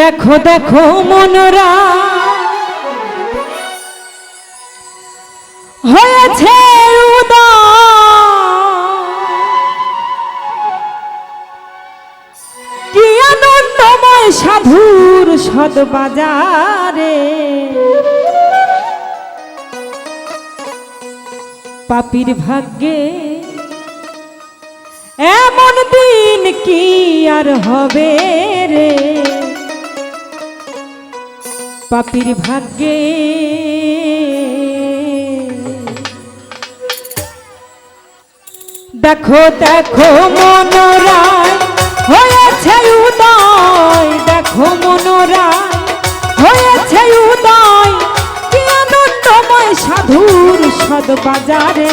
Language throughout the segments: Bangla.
দেখো দেখো মনরা হয়েছে। কি আনন্দময় সাধুর সদ বাজারে পাপির ভাগ্যে এমন দিন কি আর হবে রে? পাপির ভাগ্যে দেখো দেখো মনোরায় হয়েছে উদয়। দেখো মনোরায় হয়েছে উদয়। কি আনন্দময় সাধুর সদ বাজারে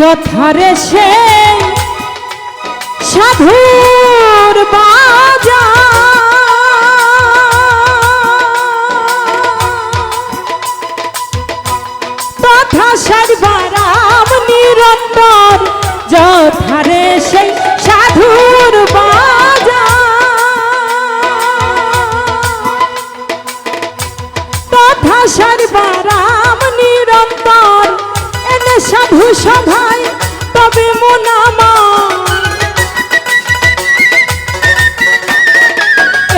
যথারে সে সাধুর বাজা। তথা সর্বারাম নিরন্তর, যথারে সেই সাধুর বাজা। তথা সর্বারাম নিরন্তর, এনে সাধু সভায় মোনামা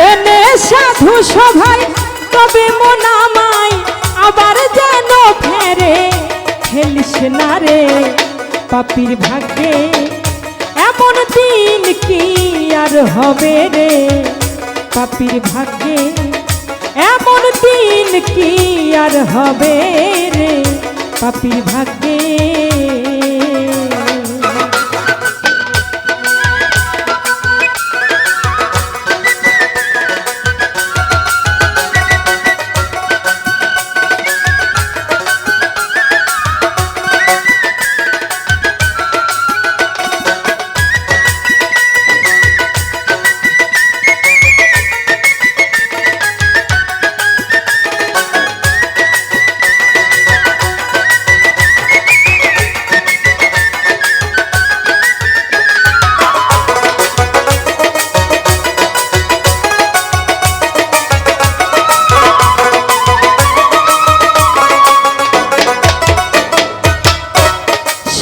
এনে সাধু সভায় তবে মোনামাই আবার যেন ফেরে। খেলিস না রে পাপির ভাগ্যে, এমন দিন কি আর হবে রে? পাপির ভাগ্যে, এমন দিন কি আর হবে রে? পাপির ভাগ্যে।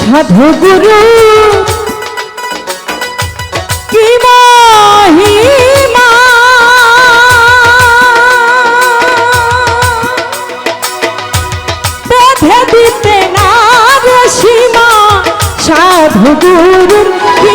সাধু গুরু। দিতে না সীমা। সাধু গুরুর কি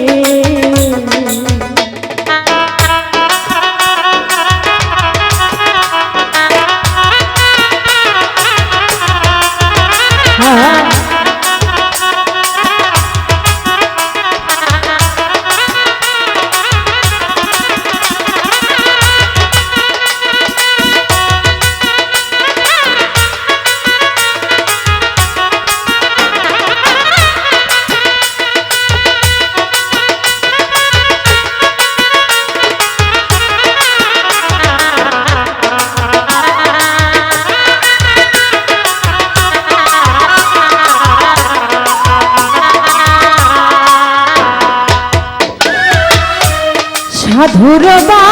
সাধুর বা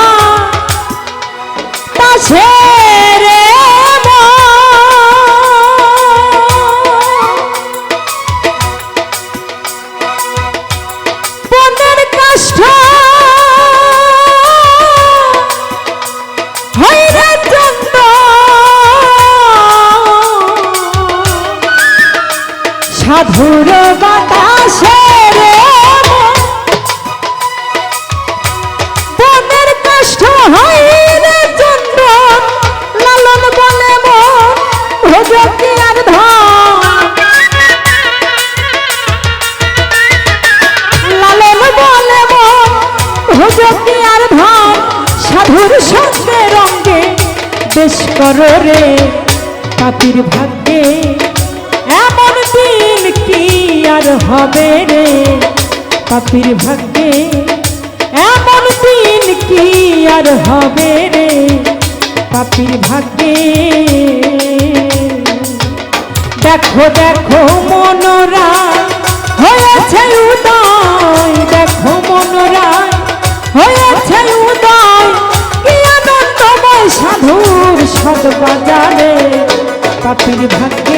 তাসে রে সাধুর বাতাসে সঙ্গে রঙ্গে বেশ করো রে পাপির ভাগ্যে। এমন দিন কি আর হবে রে পাপির ভাগ্যে? এমন দিন কি আর হবে রে পাপির ভাগ্যে? দেখো দেখো মনোরা, হয়েছে উদয়। দেখো মনোরা বাজারে পাপির ভাগ্যে